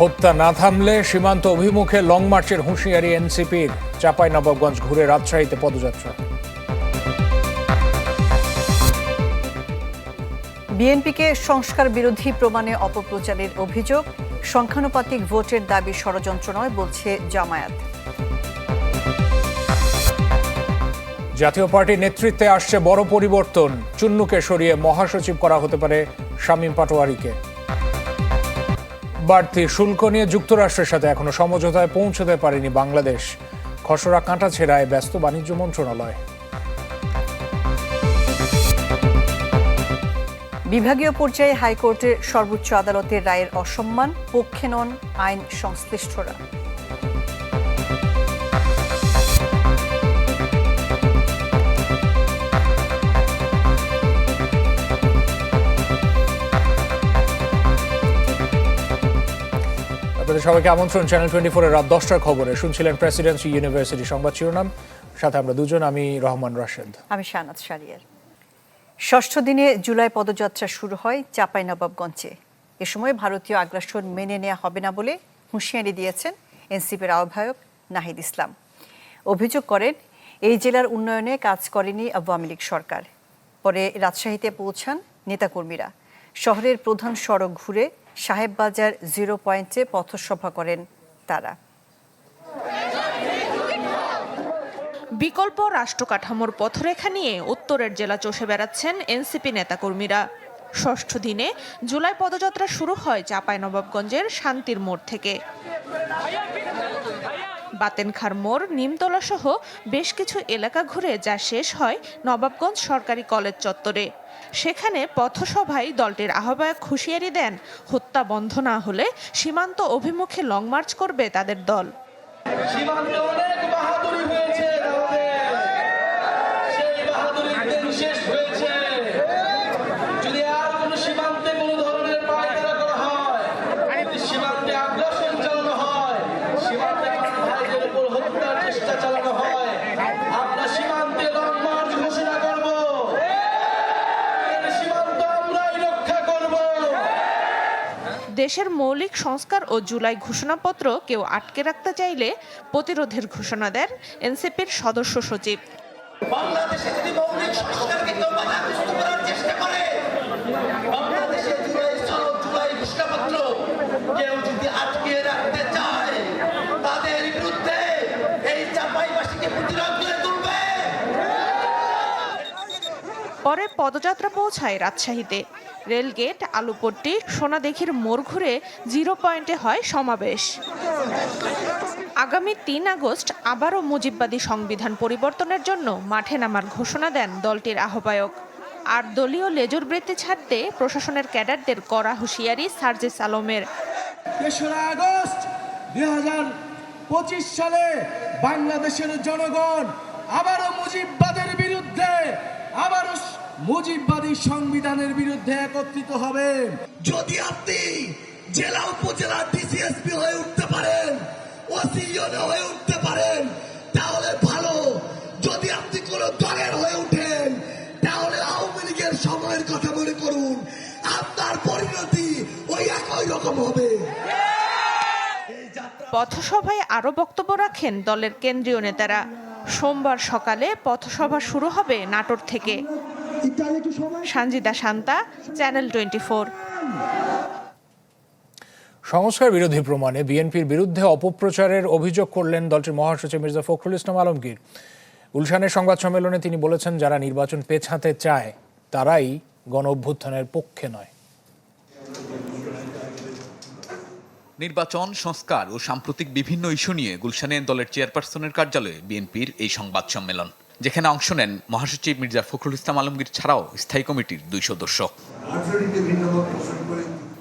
হত্যা না থামলে সীমান্ত অভিমুখে লং মার্চের হুঁশিয়ারি এনসিপির নবাবগঞ্জ ঘুরে রাজশাহীতে পদযাত্রা। বিএনপিকে সংস্কার বিরোধী প্রমাণে অপপ্রচারের অভিযোগ সংখ্যানুপাতিক ভোটের দাবি ষড়যন্ত্র নয় বলছে জামায়াত। জাতীয় পার্টির নেতৃত্বে আসছে বড় পরিবর্তন চুন্নুকে সরিয়ে মহাসচিব করা হতে পারে শামীম পাটোয়ারিকে। বাড়তি শুল্ক নিয়ে যুক্তরাষ্ট্রের সাথে এখনও সমঝোতায় পৌঁছতে পারেনি বাংলাদেশ। খসড়া কাঁটা ছেড়ায় ব্যস্ত বাণিজ্য মন্ত্রণালয়। বিভাগীয় পর্যায়ে হাইকোর্টের সর্বোচ্চ আদালতের রায়ের অসম্মান, পক্ষে নন আইন সংশ্লিষ্টরা। সবাইকে আমন্ত্রণ চ্যানেল টোয়েন্টি ফোরের রাত দশটার খবরে। শুনছিলেন প্রেসিডেন্সি ইউনিভার্সিটি সংবাদ শিরোনাম। সাথে আমরা দুজন, আমি রহমান রাশেদ। আমি শানাত সারিয়ার ষষ্ঠ দিনে জুলাই পদযাত্রা শুরু হয় চাঁপাইনবাবগঞ্জে। এ সময় ভারতীয় আগ্রাসন মেনে নেওয়া হবে না বলে হুঁশিয়ারি দিয়েছেন এনসিপির আহ্বায়ক নাহিদ ইসলাম। অভিযোগ করেন, এই জেলার উন্নয়নে কাজ করেনি আওয়ামী লীগ সরকার। পরে রাজশাহীতে পৌঁছান নেতাকর্মীরা। শহরের প্রধান সড়ক ঘুরে সাহেববাজার জিরো পয়েন্টে পথসভা করেন তারা। বিকল্প রাষ্ট্র কাঠামোর পথরেখা নিয়ে উত্তরের জেলা চষে বেড়াচ্ছেন এনসিপি নেতাকর্মীরা। ষষ্ঠ দিনে জুলাই পদযাত্রা শুরু হয় চাঁপাইনবাবগঞ্জের শান্তির মোড় থেকে। বাতেনখার মোড় নিমতলাসহ বেশ কিছু এলাকা ঘুরে যা শেষ হয় নবাবগঞ্জ সরকারি কলেজ চত্বরে। সেখানে পথসভায় দলটির আহ্বায়ক হুঁশিয়ারি দেন, হত্যা বন্ধ না হলে সীমান্ত অভিমুখে লং মার্চ করবে তাদের দল। সীমান্তে অনেক বাহাদুরি হয়েছে আমাদের সেই বাহাদুরির দিন শেষ হয়েছে যদি আর কোন সীমান্তে কোন ধরনের পায়তারা করা হয় যদি সীমান্তে আগ্রাসন চালানো হয় সীমান্তে কোনো ভাইদের উপর হত্যার চেষ্টা চালানো হয় আমরা সীমান্তে লং মার্চ ঘোষণা করব সীমান্ত আমরাই রক্ষা করব দেশের মৌলিক সংস্কার ও জুলাই ঘোষণাপত্র কেউ আটকে রাখতে চাইলে প্রতিরোধের ঘোষণা দেন এনসিপির সদস্য সচিব। আটকে রাখতে চায়, তাদের বিরুদ্ধে এই চাপাইবাসীকে প্রতিরোধ করে পরে পদযাত্রা পৌঁছায় রাজশাহীতে। রেলগেট, আলুপট্টি, সোনাদেখির মোড় ঘুরে জিরো পয়েন্টে হয় সমাবেশ। আগামী তিন আগস্ট আবারও মুজিববাদী সংবিধান পরিবর্তনের জন্য মাঠে নামার ঘোষণা দেন দলটির আহ্বায়ক। আর দলীয় লেজুর বৃত্তি ছাড়তে প্রশাসনের ক্যাডারদের কড়া হুঁশিয়ারি সার্জিস আলমের। আগস্ট সালে বাংলাদেশের জনগণ আবারও মুজিববাদের মুজিববাদী সংবিধানের বিরুদ্ধে একত্রিত হবে। যদি আপনি জেলা উপজেলা ডিসিএসপি হয়ে উঠতে পারেন ওসি হয়ে উঠতে পারেন তাহলে ভালো। যদি আপনি কোন দলের হয়ে উঠেন তাহলে আওয়ামী লীগের সময়ের কথা মনে করুন। আপনার পরিণতি ওই একই রকম হবে। পথসভায় আরও বক্তব্য রাখেন দলের কেন্দ্রীয় নেতারা। সোমবার সকালে পথসভা শুরু হবে নাটোর থেকে। সানজিদা শান্তা, চ্যানেল টোয়েন্টি সংস্কার বিরোধী প্রমাণে বিএনপির বিরুদ্ধে অপপ্রচারের অভিযোগ করলেন দলটির মহাসচিব মির্জা ফখরুল ইসলাম আলমগীর। গুলশানের সংবাদ সম্মেলনে তিনি বলেছেন, যারা নির্বাচন পেছাতে চায়, তারাই গণ অভ্যুত্থানের পক্ষে নয়। নির্বাচন, সংস্কার ও সাম্প্রতিক বিভিন্ন ইস্যু নিয়ে গুলশানে দলের চেয়ারপারসনের কার্যালয়ে বিএনপির এই সংবাদ সম্মেলন, যেখানে অংশ নেন মহাসচিব মির্জা ফখরুল ইসলাম আলমগীর ছাড়াও স্থায়ী কমিটির দুই সদস্য।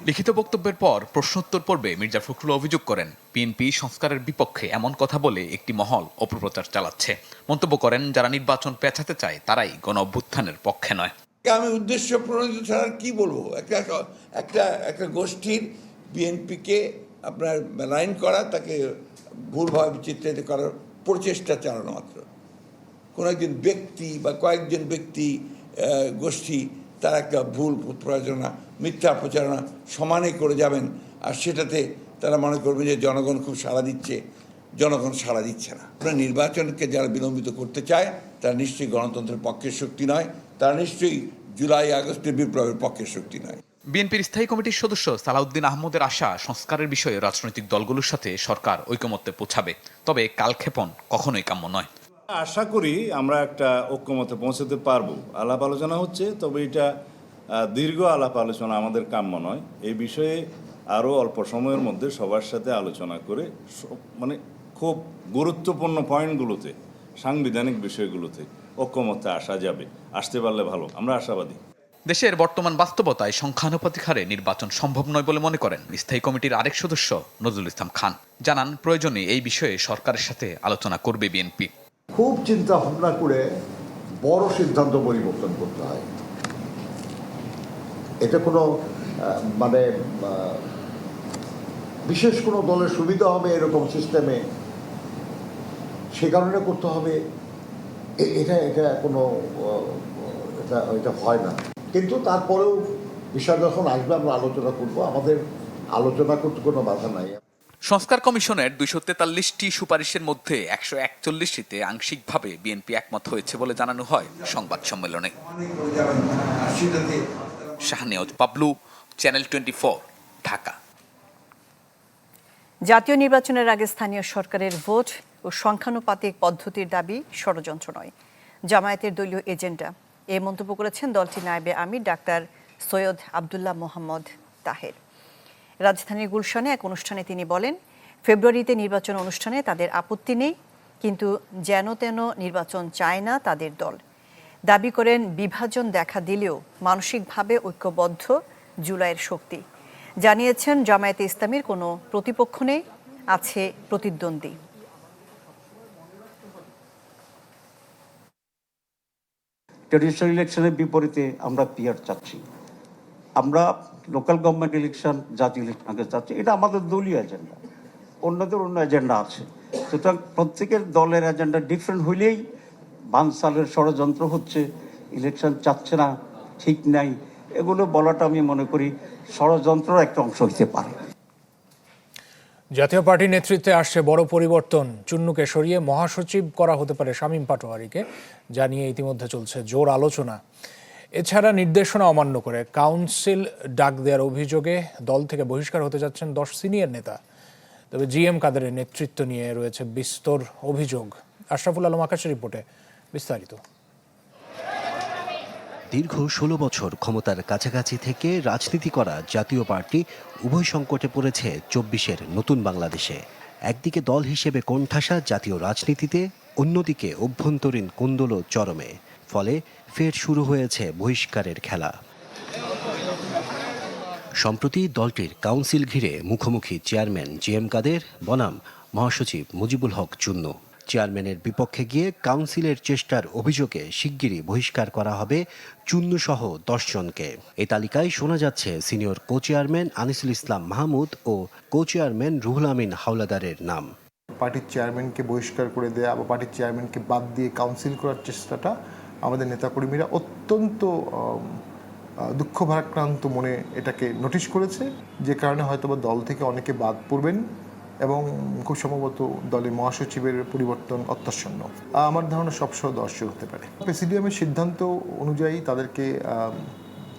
লিখিত বক্তব্যের পর প্রশ্নোত্তর পর্বে মির্জা ফখরুল অভিযোগ করেন, বিএনপি সংস্কারের বিপক্ষে এমন কথা বলে একটি মহল অপপ্রচার চালাচ্ছে। মন্তব্য করেন, যারা নির্বাচন পেছাতে চায় তারাই গণ অভ্যুত্থানের পক্ষে নয়। আমি উদ্দেশ্য প্রণোদিত ছাড়া কি বলব? একটা একটা একটা গোষ্ঠীর বিএনপিকে আপনার লাইন করা, তাকে ভুলভাবে চিত্রিত করার প্রচেষ্টা চালানো মাত্র। কোনো একজন ব্যক্তি বা কয়েকজন ব্যক্তি গোষ্ঠী, তার একটা ভুল প্রচারণা মিথ্যা প্রচারণা সমানে করে যাবেন, আর সেটাতে তারা মনে করবে যে জনগণ খুব সাড়া দিচ্ছে। জনগণ সাড়া দিচ্ছে না। আপনার নির্বাচনকে যারা বিলম্বিত করতে চায়, তারা নিশ্চয়ই গণতন্ত্রের পক্ষের শক্তি নয়। তারা নিশ্চয়ই জুলাই আগস্টের বিপ্লবের পক্ষের শক্তি নয়। বিএনপির স্থায়ী কমিটির সদস্য সালাউদ্দিন আহমদের আশা সংস্কারের বিষয়ে রাজনৈতিক দলগুলোর সাথে সরকার ঐকমত্যে পৌঁছাবে। তবে কালক্ষেপণ কখনোই কাম্য নয়। আশা করি আমরা একটা ঐক্যমতে পৌঁছতে পারব। আলাপ আলোচনা হচ্ছে, তবে এটা দীর্ঘ আলাপ আলোচনা আমাদের কাম্য নয়। এই বিষয়ে আরও অল্প সময়ের মধ্যে সবার সাথে আলোচনা করে মানে খুব গুরুত্বপূর্ণ পয়েন্টগুলোতে, সাংবিধানিক বিষয়গুলোতে ঐক্যমতে আসা যাবে। আসতে পারলে ভালো, আমরা আশাবাদী। দেশের বর্তমান বাস্তবতায় সংখ্যানুপাতিক হারে নির্বাচন সম্ভব নয় বলে মনে করেন স্থায়ী কমিটির আরেক সদস্য নজরুল ইসলাম খান। জানান, প্রয়োজনে এই বিষয়ে সরকারের সাথে আলোচনা করবে বিএনপি। খুব চিন্তা ভাবনা করে বড় সিদ্ধান্ত পরিবর্তন করতে হয়। এটা কোনো মানে বিশেষ কোনো দলের সুবিধা হবে এরকম সিস্টেমে সে কারণে করতে হবে। এটা এটা কোনো এটা এটা হয় না। কিন্তু তারপরেও বিষয় যখন আসবে আমরা আলোচনা করব। আমাদের আলোচনা করতে কোনো বাধা নাই। সংস্কার কমিশনের দুইশো তেতাল্লিশটি সুপারিশের মধ্যে একশো একচল্লিশটিতে আংশিকভাবে বিএনপি একমত হয়েছে বলে জানানো হয় সংবাদ সম্মেলনে। Shahnewaz Pablu channel twenty Dhaka. জাতীয় নির্বাচনের আগে স্থানীয় সরকারের ভোট ও সংখ্যানুপাতিক পদ্ধতির দাবি ষড়যন্ত্র নয়। জামায়াতের দলীয় এজেন্ডা এ মন্তব্য করেছেন দলটির নায়েবে আমির ডাক্তার সৈয়দ আবদুল্লাহ মোহাম্মদ তাহের। রাজধানীর গুলশানে এক অনুষ্ঠানে তিনি বলেন, ফেব্রুয়ারিতে নির্বাচন অনুষ্ঠানে তাদের আপত্তি নেই, কিন্তু যেন তেন নির্বাচন চায় না তাদের দল। দাবি করেন, বিভাজন দেখা দিলেও মানসিকভাবে ঐক্যবদ্ধ জুলাইয়ের শক্তি। জানিয়েছেন, জামায়াতে ইসলামীর কোনো প্রতিপক্ষ নেই, আছে প্রতিদ্বন্দ্বী। ট্রেডিশনাল ইলেকশনের বিপরীতে আমরা পিয়ার চাচ্ছি। আমরা লোকাল গভর্নমেন্ট ইলেকশন জাতীয় ইলেকশন আগে চাচ্ছি। এটা আমাদের দলীয় এজেন্ডা অন্যদের অন্য এজেন্ডা আছে। সুতরাং প্রত্যেকের দলের এজেন্ডা ডিফারেন্ট হইলেই বানসালের ষড়যন্ত্র হচ্ছে। ইলেকশন চাচ্ছে না, ঠিক নাই। এগুলো বলাটা আমি মনে করি ষড়যন্ত্রের একটা অংশ হইতে পারে। জাতীয় পার্টির নেতৃত্বে আসছে বড় পরিবর্তন। চুন্নুকে সরিয়ে মহাসচিব করা হতে পারে শামীম পাটোয়ারিকে যা নিয়ে ইতিমধ্যে চলছে জোর আলোচনা। এছাড়া নির্দেশনা অমান্য করে কাউন্সিল ডাক দেওয়ার অভিযোগে দল থেকে বহিষ্কার হতে যাচ্ছেন দশ সিনিয়র নেতা। তবে জিএম কাদেরের নেতৃত্ব নিয়ে রয়েছে বিস্তর অভিযোগ। আশরাফুল আলম আকাশের রিপোর্টে বিস্তারিত। দীর্ঘ ষোলো বছর ক্ষমতার কাছাকাছি থেকে রাজনীতি করা জাতীয় পার্টি উভয় সংকটে পড়েছে চব্বিশের নতুন বাংলাদেশে। একদিকে দল হিসেবে কোণঠাসা জাতীয় রাজনীতিতে, অন্যদিকে অভ্যন্তরীণ কুন্দল চরমে। ফলে ফের শুরু হয়েছে বহিষ্কারের খেলা। সম্প্রতি দলটির কাউন্সিল ঘিরে মুখোমুখি চেয়ারম্যান জি এম কাদের, বনাম মহাসচিব মুজিবুল হক চুন্নু। চেয়ারম্যানের বিপক্ষে গিয়ে কাউন্সিলের চেষ্টার অভিযোগে শিগগিরই বহিষ্কার করা হবে চুন্নু সহ দশজনকে এ তালিকায় শোনা যাচ্ছে senior co chairman Anisul Islam Mahmud ও কো চেয়ারম্যান রুহুল আমিন হাওলাদারের নাম। পার্টির চেয়ারম্যানকে বহিষ্কার করে দেয়া বা পার্টির চেয়ারম্যানকে বাদ দিয়ে কাউন্সিল করার চেষ্টাটা আমাদের নেতাকর্মীরা অত্যন্ত দুঃখ ভারাক্রান্ত মনে এটাকে নোটিশ করেছে। যে কারণে হয়তোবা দল থেকে অনেকে বাদ পড়বেন। এবং খুব সম্ভবত দলের মহাসচিবের পরিবর্তন অত্যাসন্ন আমার ধারণা সবসহ দর্শক হতে পারে। প্রেসিডিয়ামের সিদ্ধান্ত অনুযায়ী তাদেরকে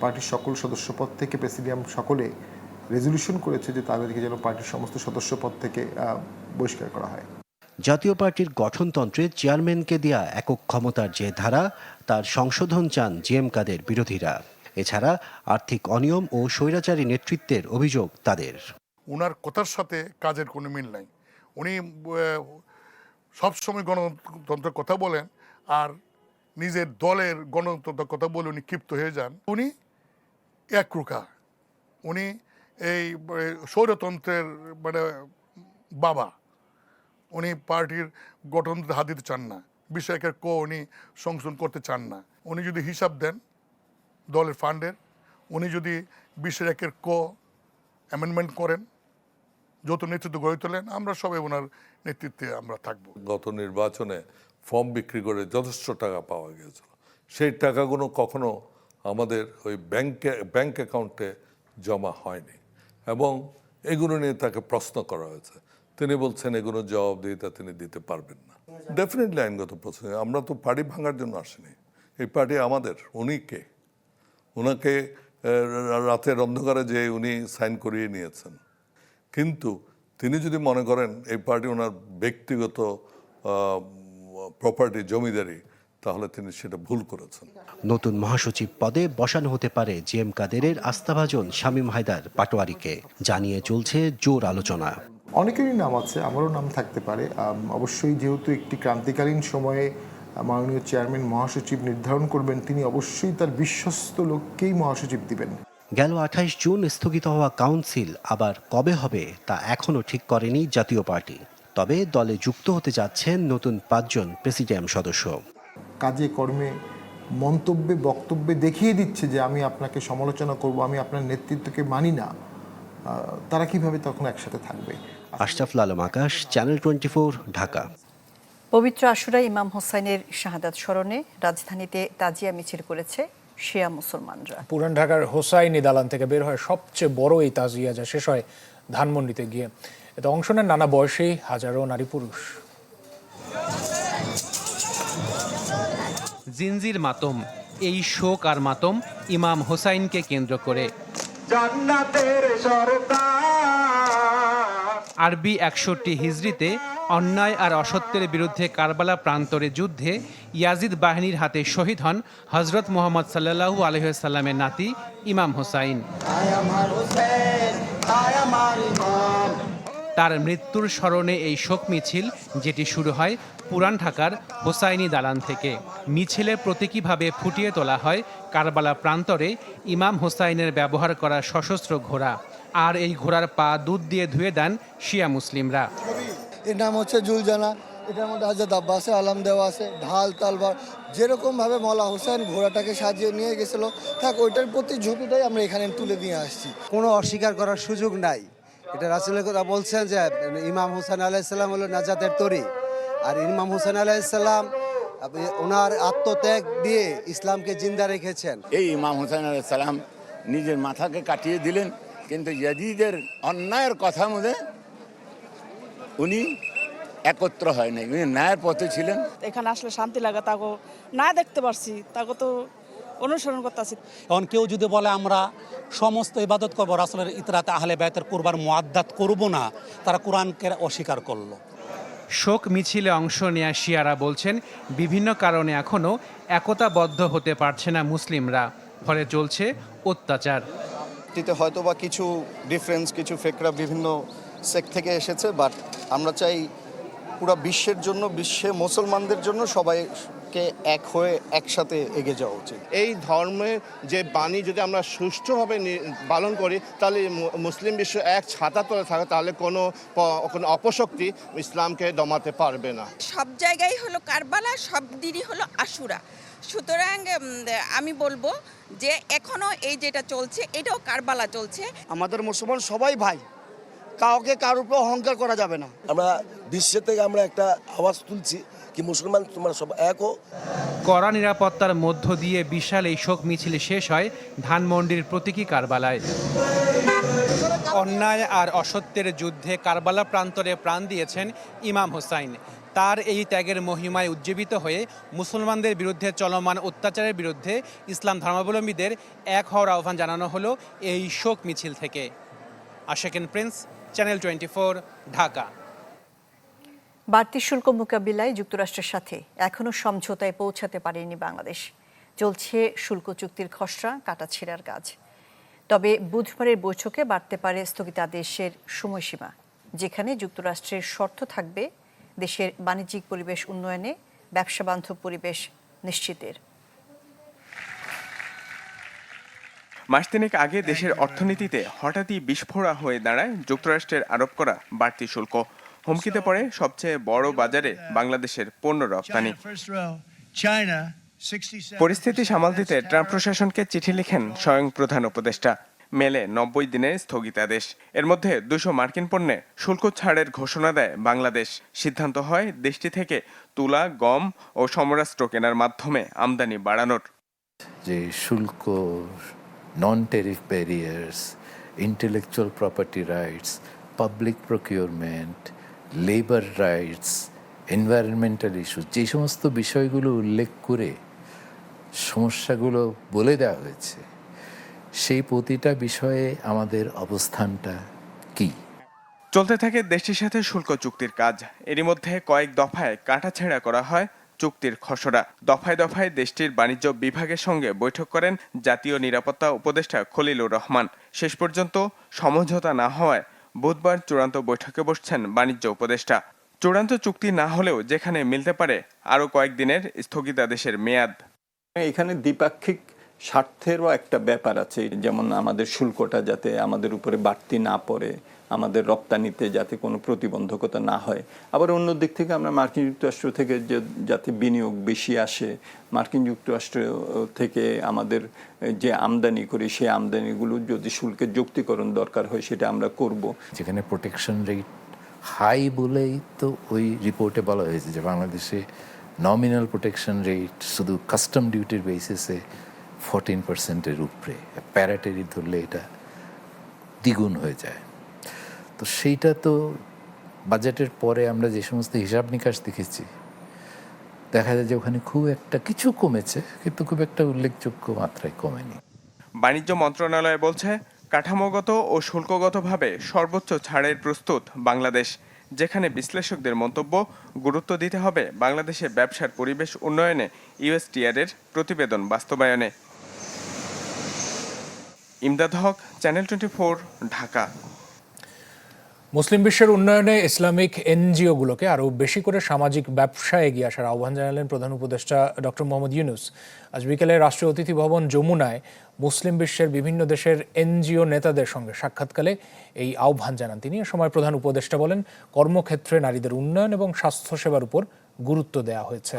পার্টির সকল সদস্যপদ থেকে প্রেসিডিয়াম সকলে রেজলিউশন করেছে যে তাদেরকে যেন পার্টির সমস্ত সদস্যপদ থেকে বহিষ্কার করা হয়। জাতীয় পার্টির গঠনতন্ত্রে চেয়ারম্যানকে দেয়া একক ক্ষমতার যে ধারা, তার সংশোধন চান জিএম কাদের বিরোধীরা। এছাড়া আর্থিক অনিয়ম ও স্বৈরাচারী নেতৃত্বের অভিযোগ তাদের। ওনার কথার সাথে কাজের কোনো মিল নাই। উনি সবসময় গণতন্ত্রের কথা বলেন আর নিজের দলের গণতন্ত্রের কথা বলে উনি ক্ষিপ্ত হয়ে যান। উনি একরুখা উনি এই সৌরতন্ত্রের মানে বাবা। উনি পার্টির গঠনতন্ত্রে হাত দিতে চান না। বিষয়কের ক উনি সংশোধন করতে চান না। উনি যদি হিসাব দেন দলের ফান্ডের, উনি যদি বিশের একের ক অ্যামেন্ডমেন্ট করেন যত নেতৃত্ব গড়ে তোলেন, আমরা সবাই ওনার নেতৃত্বে আমরা থাকব। গত নির্বাচনে ফর্ম বিক্রি করে যথেষ্ট টাকা পাওয়া গিয়েছিল। সেই টাকাগুলো কখনো আমাদের ওই ব্যাংকে ব্যাংক অ্যাকাউন্টে জমা হয়নি। এবং এগুলো নিয়ে তাকে প্রশ্ন করা হয়েছে। তিনি বলছেন, এগুলো জবাবদিহিতা তিনি দিতে পারবেন না। ডেফিনেটলি আইনগত প্রশ্ন আমরা তো পার্টি ভাঙার জন্য আসিনি। এই পার্টি আমাদের, উনি কে? ওনাকে রাতের অন্ধকারে যে উনি সাইন করিয়ে নিয়েছেন। কিন্তু তিনি যদি মনে করেন এই পার্টি ওনার ব্যক্তিগত প্রপার্টি জমিদারি তাহলে তিনি সেটা ভুল করেছেন। নতুন মহাসচিব পদে বসানো হতে পারে জি এম কাদেরের আস্থাভাজন শামীম হায়দার পাটোয়ারিকে। জানিয়ে চলছে জোর আলোচনা। অনেকেরই নাম আছে আমারও নাম থাকতে পারে। অবশ্যই যেহেতু একটি ক্রান্তিকালীন সময়ে মাননীয় চেয়ারম্যান মহাসচিব নির্ধারণ করবেন তিনি অবশ্যই তার বিশ্বস্ত লোককেই মহাসচিব দিবেন। গেল আঠাইশ জুন স্থগিত হওয়া কাউন্সিল আবার কবে হবে তা এখনও ঠিক করেনি জাতীয় পার্টি। তবে দলে যুক্ত হতে যাচ্ছেন নতুন পাঁচজন প্রেসিডিয়াম সদস্য। কাজে কর্মে মন্তব্যে বক্তব্যে দেখিয়ে দিচ্ছে যে আমি আপনাকে সমালোচনা করব আমি আপনার নেতৃত্বকে মানি না। তারা কীভাবে তখন একসাথে থাকবে? Ashraful Alam Akash channel twenty Dhaka. পবিত্র আশুরা ইমাম হোসাইনের শাহাদাত স্মরণে রাজধানীতে তাজিয়া মিছিল করেছে শিয়া মুসলমানরা। পুরান ঢাকার হোসাইনি দালান থেকে বের হয় সবচেয়ে বড় এই তাজিয়া যা শেষ হয় ধানমন্ডিতে গিয়ে। এতে অংশ নেন নানা বয়সী হাজারো নারী পুরুষ। জিনজির মাতম এই শোক আর মাতম ইমাম হোসাইনকে কেন্দ্র করে। আরবি একষট্টি হিজড়িতে অন্যায় আর অসত্যের বিরুদ্ধে কারবালা প্রান্তরে যুদ্ধে ইয়াজিদ বাহিনীর হাতে শহীদ হন হজরত মোহাম্মদ সাল্লাহু আলহামের নাতি ইমাম হোসাইন। তার মৃত্যুর স্মরণে এই শোক মিছিল, যেটি শুরু হয় পুরান ঢাকার হোসাইনি দালান থেকে। মিছিলে প্রতীকীভাবে ফুটিয়ে তোলা হয় কারবালা প্রান্তরে ইমাম হোসাইনের ব্যবহার করা সশস্ত্র ঘোড়া। আর এই ঘোড়ার পা দুধ দিয়ে ধুয়ে দেন শিয়া মুসলিমরা। এর নাম হচ্ছে জুলজানা। এটার মধ্যে হাজরত আব্বাসে আলাম দেওয়া আছে ঢাল তালবার যেরকমভাবে মলা হোসেন ঘোড়াটাকে সাজিয়ে নিয়ে গেছিল থাক ওইটার প্রতি ঝুঁকিটাই আমরা এখানে তুলে নিয়ে আসছি। কোনো অস্বীকার করার সুযোগ নাই। এটা রাসুলের কথা বলছেন যে ইমাম হোসেন আলাইসাল্লাম হলো নাজাতের তরি। আর ইমাম হুসেন আলাইসাল্লাম ওনার আত্মত্যাগ দিয়ে ইসলামকে জিন্দা রেখেছেন। এই ইমাম হোসেন সালাম নিজের মাথাকে কাটিয়ে দিলেন কিন্তু ইয়াজিদের অন্যায়ের কথা মধ্যে উনি একত্র হয় নাই। উনি ন্যায়ের পথে ছিলেন। এখানে আসলে শান্তি লাগা তাকে না দেখতে পারছি। তাকে তো অনুসরণ করতেছি। এখন কেউ যদি বলে আমরা সমস্ত ইবাদত করব রাসুলের ইতরাতে আহলে ব্যতের করবার মোয়াদ্দাত করব না তারা কোরআনকে অস্বীকার করল। শোক মিছিলে অংশ নেয়া শিয়ারা বলছেন বিভিন্ন কারণে এখনও একতাবদ্ধ হতে পারছে না মুসলিমরা ফলে চলছে অত্যাচার। টিতে হয়তো বা কিছু ডিফারেন্স কিছু ফেকরা বিভিন্ন সেক থেকে এসেছে বাট আমরা চাই পুরো বিশ্বের জন্য বিশ্বে মুসলমানদের জন্য সবাইকে এক হয়ে একসাথে এগিয়ে যাওয়া উচিত। এই ধর্মের যে বাণী যদি আমরা সুষ্ঠুভাবে পালন করি তাহলে মুসলিম বিশ্ব এক ছাতা তলে থাকে তাহলে কোনো কোনো অপশক্তি ইসলামকে দমাতে পারবে না। সব জায়গায় হলো কারবালা সব দিনই হলো আশুরা। সুতরাং আমি বলব যে এখনও এই যেটা চলছে এটাও কারবালা চলছে। আমাদের মুসলমান সবাই ভাই কাউকে কারোর উপর অহংকার করা যাবে না। আমরা বিশ্বের থেকে আমরা একটা আওয়াজ তুলছি কি মুসলমান তোমরা সব এক কড়া নিরাপত্তার মধ্য দিয়ে বিশাল এই শোক মিছিল শেষ হয় ধানমন্ডির প্রতীকী কারবালায়। অন্যায় আর অসত্যের যুদ্ধে কারবালা প্রান্তরে প্রাণ দিয়েছেন ইমাম হোসাইন। তার এই ত্যাগের মহিমায় উজ্জীবিত হয়ে মুসলমানদের বিরুদ্ধে চলমান অত্যাচারের বিরুদ্ধে ইসলাম ধর্মাবলম্বীদের এক হওয়ার আহ্বান জানানো হলো এই শোক মিছিল থেকে। Asheken Prince, channel twenty Dhaka. বাড়তি শুল্ক মোকাবিলায় যুক্তরাষ্ট্রের সাথে এখনও সমঝোতায় পৌঁছাতে পারেনি বাংলাদেশ। চলছে শুল্ক চুক্তির খসড়া কাটাছেড়ার কাজ। তবে বুধবারের বৈঠকে বাড়তে পারে স্থগিতাদেশের সময়সীমা, যেখানে যুক্তরাষ্ট্রের শর্ত থাকবে দেশের বাণিজ্যিক পরিবেশ উন্নয়নে, ব্যবসা বান্ধব পরিবেশ নিশ্চিতের। মাস তিনেক আগে দেশের অর্থনীতিতে হঠাৎই বিস্ফোরা হয়ে দাঁড়ায় যুক্তরাষ্ট্রের আরোপ করা বাড়তি শুল্ক। হুমকিতে পড়ে সবচেয়ে বড় বাজারে বাংলাদেশের পণ্য রপ্তানি। পরিস্থিতি সামাল দিতে ট্রাম্প প্রশাসনকে চিঠি লিখেন স্বয়ং প্রধান উপদেষ্টা। মেলে নব্বই দিনের স্থগিতাদেশ। এর মধ্যে দুশো মার্কিন পণ্যে শুল্ক ছাড়ের ঘোষণা দেয় বাংলাদেশ। সিদ্ধান্ত হয় দেশটি থেকে তুলা, গম ও সমরাস্ত্র কেনার মাধ্যমে আমদানি বাড়ানোর। যে শুল্ক non tariff barriers intellectual property rights public procurement labour rights environmental issue যে সমস্ত বিষয়গুলো উল্লেখ করে সমস্যাগুলো বলে দেওয়া হয়েছে সেই প্রতিটা বিষয়ে আমাদের অবস্থানটা কি? চলতে থাকে দেশটির সাথে শুল্ক চুক্তির কাজ। এরই মধ্যে কয়েক দফায় কাটাছেঁড়া করা হয় চুক্তির খসড়া। দফায় দফায় দেশটির বাণিজ্য বিভাগের সঙ্গে বৈঠক করেন জাতীয় নিরাপত্তা উপদেষ্টা খলিলুর রহমান। শেষ পর্যন্ত সমঝোতা না হওয়ায় বুধবার চূড়ান্ত বৈঠকে বসছেন বাণিজ্য উপদেষ্টা। চূড়ান্ত চুক্তি না হলেও যেখানে মিলতে পারে আরও কয়েকদিনের স্থগিতাদেশের মেয়াদ। এখানে দ্বিপাক্ষিক স্বার্থেরও একটা ব্যাপার আছে, যেমন আমাদের শুল্কটা যাতে আমাদের উপরে বাড়তি না পড়ে, আমাদের রপ্তানিতে যাতে কোনো প্রতিবন্ধকতা না হয়। আবার অন্য দিক থেকে আমরা মার্কিন যুক্তরাষ্ট্র থেকে যে যাতে বিনিয়োগ বেশি আসে, মার্কিন যুক্তরাষ্ট্র থেকে আমাদের যে আমদানি করি, সেই আমদানিগুলো যদি শুল্কের যুক্তিকরণ দরকার হয়, সেটা আমরা করব। যেখানে প্রোটেকশন রেট হাই বলেই তো ওই রিপোর্টে বলা হয়েছে যে বাংলাদেশে নমিনাল প্রোটেকশন রেট শুধু কাস্টম ডিউটির বেসিসে ফোরটিন পার্সেন্টের উপরে। প্যারাটেরি ধরলে এটা দ্বিগুণ হয়ে যায়। তো সেইটা তো বাজেটের পরে আমরা যে সমস্ত হিসাব নিকাশ দেখেছি, দেখা যায় যে ওখানে খুব একটা কিছু কমেছে, কিন্তু খুব একটা উল্লেখযোগ্য মাত্রায় কমেনি। বাণিজ্য মন্ত্রণালয় বলছে, কাঠামোগত ও শুল্কগতভাবে সর্বোচ্চ ছাড়ের প্রস্তুত বাংলাদেশ, যেখানে বিশ্লেষকদের মন্তব্য, গুরুত্ব দিতে হবে বাংলাদেশে ব্যবসার পরিবেশ উন্নয়নে ইউএসটিআর এর প্রতিবেদন বাস্তবায়নে। Imdad Haque, channel twenty four, Dhaka. মুসলিম বিশ্বের উন্নয়নে ইসলামিক এনজিওগুলোকে আরও বেশি করে সামাজিক ব্যবসা এগিয়ে আসার আহ্বান জানালেন প্রধান উপদেষ্টা ডক্টর মোহাম্মদ ইউনুস। আজ বিকেলে রাষ্ট্রীয় অতিথি ভবন যমুনায় মুসলিম বিশ্বের বিভিন্ন দেশের এনজিও নেতাদের সঙ্গে সাক্ষাৎকালে এই আহ্বান জানান তিনি। এ সময় প্রধান উপদেষ্টা বলেন, কর্মক্ষেত্রে নারীদের উন্নয়ন এবং স্বাস্থ্যসেবার উপর গুরুত্ব দেওয়া হয়েছে।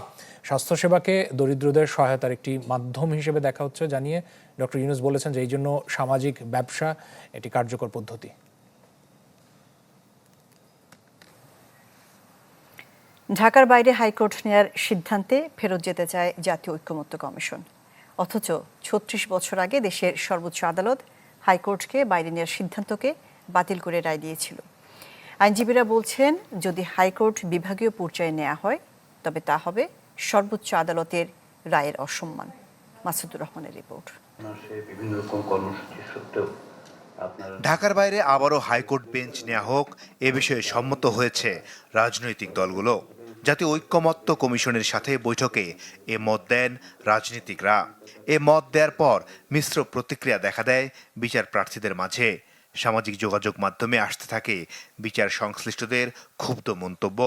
স্বাস্থ্যসেবাকে দরিদ্রদের সহায়তার একটি মাধ্যম হিসেবে দেখা হচ্ছে, জানিয়ে ডক্টর ইউনুস বলেছেন যে এই জন্য সামাজিক ব্যবসা এটি কার্যকর পদ্ধতি। ঢাকার বাইরে হাইকোর্ট নেয়ার সিদ্ধান্তে ফেরত যেতে চায় জাতীয় ঐক্যমত্য কমিশন। অথচ ছত্রিশ বছর আগে দেশের সর্বোচ্চ আদালত হাইকোর্টকে বাইরে নেওয়ার সিদ্ধান্তকে বাতিল করে রায় দিয়েছিল। আইনজীবীরা বলছেন, যদি হাইকোর্ট বিভাগীয় পর্যায়ে নেওয়া হয় তবে তা হবে সর্বোচ্চ আদালতের রায়ের অসম্মান। মাসুদুর রহমানের রিপোর্ট। ঢাকার বাইরে আবারও হাইকোর্ট বেঞ্চ নেওয়া হোক এ বিষয়ে সম্মত হয়েছে রাজনৈতিক দলগুলো। জাতীয় ঐক্যমত্য কমিশনের সাথে বৈঠকে এ মত দেন রাজনীতিকরা। এ মত দেওয়ার পর মিশ্র প্রতিক্রিয়া দেখা দেয় বিচার প্রার্থীদের মাঝে। সামাজিক যোগাযোগ মাধ্যমে আসতে থাকে বিচার সংশ্লিষ্টদের ক্ষুব্ধ মন্তব্য।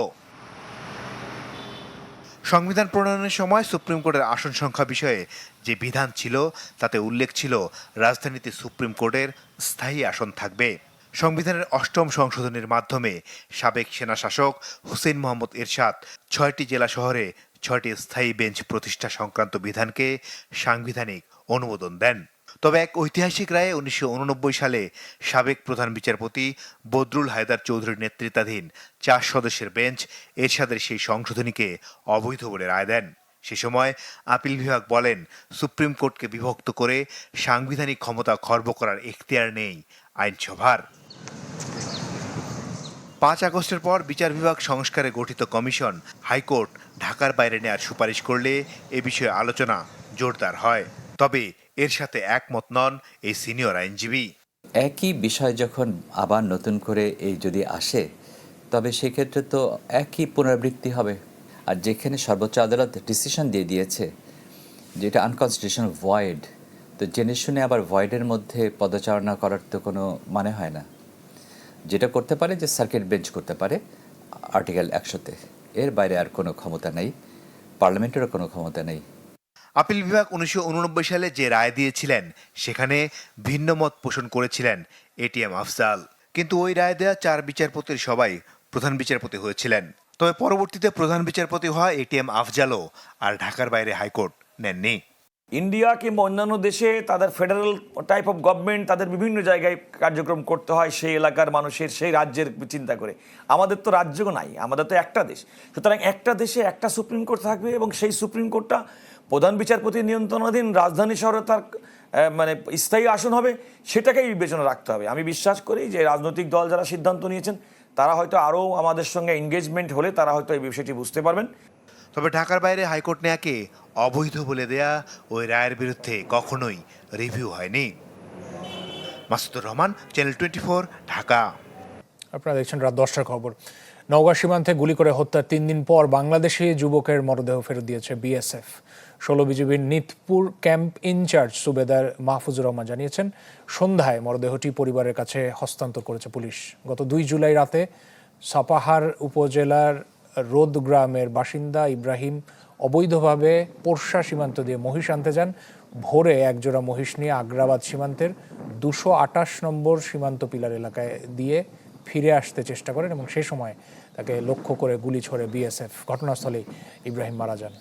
সংবিধান প্রণয়নের সময় সুপ্রিম কোর্টের আসন সংখ্যা বিষয়ে যে বিধান ছিল, তাতে উল্লেখ ছিল রাজধানীতে সুপ্রিম কোর্টের স্থায়ী আসন থাকবে। সংবিধানের অষ্টম সংশোধনের মাধ্যমে সাবেক সেনা শাসক হুসেইন মোহাম্মদ এরশাদ ছয়টি জেলা শহরে ছয়টি স্থায়ী বেঞ্চ প্রতিষ্ঠা সংক্রান্ত বিধানকে সাংবিধানিক অনুমোদন দেন। তবে এক ঐতিহাসিক রায়ে উনিশশো উননব্বই সালে সাবেক প্রধান বিচারপতি বদরুল হায়দার চৌধুরীর নেতৃত্বাধীন চার সদস্যের বেঞ্চ এরশাদের সেই সংশোধনীকে অবৈধ বলে রায় দেন। সে সময় আপিল বিভাগ বলেন, সুপ্রিম কোর্টকে বিভক্ত করে সাংবিধানিক ক্ষমতা খর্ব করার এখতিয়ার নেই আইনসভার। পাঁচ আগস্টের পর বিচার বিভাগ সংস্কারে গঠিত কমিশন হাইকোর্ট ঢাকার বাইরে নেয়ার সুপারিশ করলে এ বিষয়ে আলোচনা জোরদার হয়। তবে এর সাথে একমত নন এই সিনিয়র আইনজীবী। একই বিষয় যখন আবার নতুন করে এই যদি আসে, তবে সেক্ষেত্রে তো একই পুনরাবৃত্তি হবে। আর যেখানে সর্বোচ্চ আদালত ডিসিশন দিয়ে দিয়েছে, যেটা আনকনস্টিটিউশন ভয়েড তো জেনে শুনে আবার ভয়েডের মধ্যে পদচারণা করার তো কোনো মানে হয় না। যেটা করতে পারে যে সার্কিট বেঞ্চ করতে পারে আর্টিকেল একশোতে। এর বাইরে আর কোনো ক্ষমতা নেই পার্লামেন্টেরও কোনো ক্ষমতা নেই। আপিল বিভাগ উনিশশো সালে যে রায় দিয়েছিলেন, সেখানে ভিন্ন মত পোষণ করেছিলেন এটিএম আফজাল। কিন্তু ওই রায় দেওয়া চার বিচারপতির সবাই প্রধান বিচারপতি হয়েছিলেন। তবে পরবর্তীতে প্রধান বিচারপতি হওয়া এটিএম আফজালও আর ঢাকার বাইরে হাইকোর্ট নেননি। ইন্ডিয়া কিংবা অন্যান্য দেশে তাদের ফেডারেল টাইপ অফ গভর্নমেন্ট তাদের বিভিন্ন জায়গায় কার্যক্রম করতে হয় সেই এলাকার মানুষের, সেই রাজ্যের চিন্তা করে। আমাদের তো রাজ্য নাই, আমাদের তো একটা দেশ। সুতরাং একটা দেশে একটা সুপ্রিম কোর্ট থাকবে এবং সেই সুপ্রিম কোর্টটা প্রধান বিচারপতির নিয়ন্ত্রণাধীন রাজধানী শহরে তার মানে স্থায়ী আসন হবে সেটাকেই বিবেচনা রাখতে হবে। আমি বিশ্বাস করি যে রাজনৈতিক দল যারা সিদ্ধান্ত নিয়েছেন তারা হয়তো আরও আমাদের সঙ্গে এনগেজমেন্ট হলে তারা হয়তো এই বিষয়টি বুঝতে পারবেন। তবে ঢাকার বাইরে হাইকোর্ট নেয়াকে অবৈধ বলে দেয়া ওই রায়ের বিরুদ্ধে কখনোই রিভিউ হয়নি। Masudur Rahman channel twenty four Dhaka. আপনারা দেখছেন রাত দশটার খবর। নওগাঁ সীমান্তে গুলি করে হত্যার তিন দিন পর বাংলাদেশি যুবকের মরদেহ ফেরত দিয়েছে বিএসএফ। ষোলো বিজিবির নিতপুর ক্যাম্প ইনচার্জ সুবেদার মাহফুজুর রহমান জানিয়েছেন, সন্ধ্যায় মরদেহটি পরিবারের কাছে হস্তান্তর করেছে পুলিশ। গত দুই জুলাই রাতে সাপাহার উপজেলার রোদ গ্রামের বাসিন্দা ইব্রাহিম অবৈধভাবে পোরশা সীমান্ত দিয়ে মহিষ আনতে যান। ভোরে একজোড়া মহিষ নিয়ে আগ্রাবাদ সীমান্তের দুশো আটাশ নম্বর সীমান্ত পিলার এলাকায় দিয়ে ফিরে আসতে চেষ্টা করেন এবং সে সময় তাকে লক্ষ্য করে গুলি ছোড়ে বিএসএফ। ঘটনাস্থলেই ইব্রাহিম মারা যান।